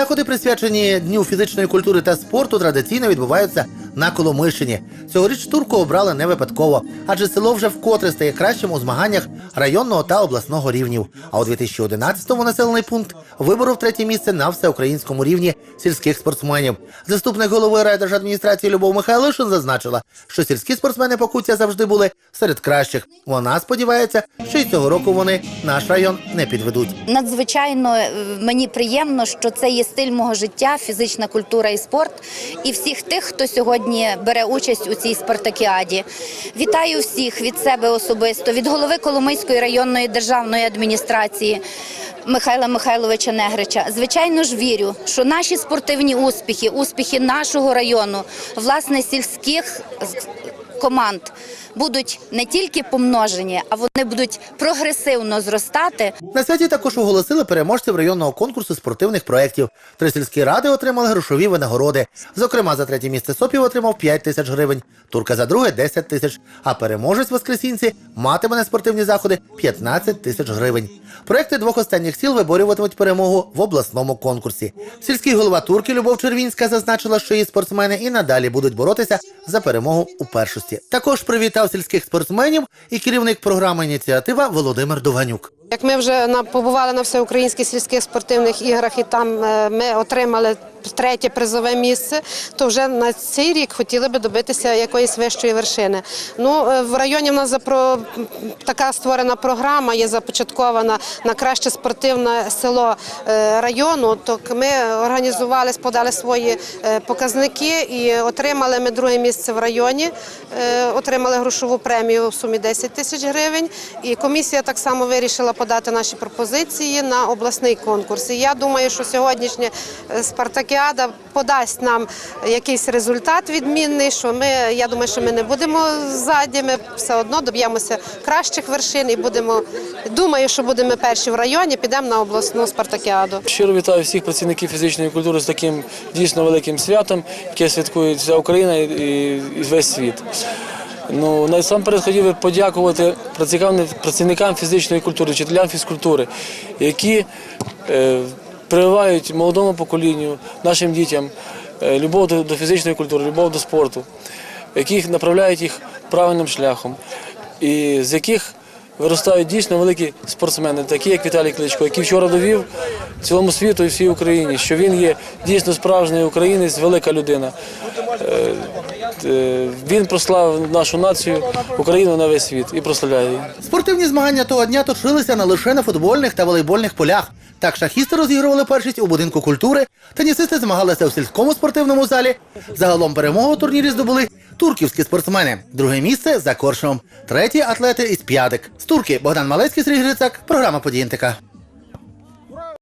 Заходи, присвячені Дню фізичної культури та спорту, традиційно відбуваються на Коломийщині. Цьогоріч турку обрали не випадково, адже село вже вкотре стає кращим у змаганнях районного та обласного рівнів. А у 2011-му населений пункт виборов третє місце на всеукраїнському рівні сільських спортсменів. Заступник голови райдержадміністрації Любов Михайлишин зазначила, що сільські спортсмени Покуття завжди були серед кращих. Вона сподівається, що й цього року вони наш район не підведуть. Надзвичайно е, мені приємно, що це є стиль мого життя, фізична культура і спорт, і всіх тих, хто сьогодні бере участь у цій спартакіаді. Вітаю всіх від себе особисто, від голови Коломийської районної державної адміністрації. Михайла Михайловича Негрича. Звичайно ж вірю, що наші спортивні успіхи, успіхи нашого району, власне, сільських команд будуть не тільки помножені, а вони будуть прогресивно зростати. На святі також оголосили переможців районного конкурсу спортивних проєктів. Три сільські ради отримали грошові винагороди. Зокрема, за третє місце Сопів отримав 5 тисяч гривень, Турка за друге 10 тисяч, а переможець Воскресінці матиме на спортивні заходи 15 тисяч гривень. Проекти двох останніх сіл виборюватимуть перемогу в обласному конкурсі. Сільський голова Турки Любов Червінська зазначила, що її спортсмени і надалі будуть боротися за перемогу у першості. Також привітав сільських спортсменів і керівник програми ініціатива Володимир Дуганюк. Як ми вже побували на всеукраїнських сільських спортивних іграх, і там е, ми отримали третє призове місце, то вже на цей рік хотіли би добитися якоїсь вищої вершини. Ну е, в районі в нас запро... така створена програма, є започаткована на краще спортивне село е, району. То ми організували, подали свої е, показники і отримали ми друге місце в районі. Отримали грошову премію в сумі 10 тисяч гривень. І комісія так само вирішила подати наші пропозиції на обласний конкурс. І я думаю, що сьогоднішня е, спартакіада подасть нам якийсь результат відмінний. Що ми, я думаю, що ми не будемо ззаді, ми все одно доб'ємося кращих вершин і будемо. Думаю, що будемо перші в районі. Підемо на обласну спартакіаду. Щиро вітаю всіх працівників фізичної культури з таким дійсно великим святом, яке святкує вся Україна і, весь світ. Ну, насамперед хотів би подякувати працівникам фізичної культури, вчителям фізкультури, які е, прививають молодому поколінню, нашим дітям е, любов до, фізичної культури, любов до спорту, які направляють їх правильним шляхом, і з яких виростають дійсно великі спортсмени, такі як Віталій Кличко, який вчора довів цілому світу і всій Україні, що він є дійсно справжній українець, велика людина. Е, е, Він прославив нашу націю, Україну на весь світ і прославляє її. Спортивні змагання того дня точилися не лише на футбольних та волейбольних полях. Так шахісти розігрували першість у будинку культури, тенісисти змагалися у сільському спортивному залі. Загалом перемогу у турнірі здобули турківські спортсмени. Друге місце за коршем. Третє атлети із п'ядик. З турки Богдан Малецький, Сергій Грицак. Програма «Події НТК».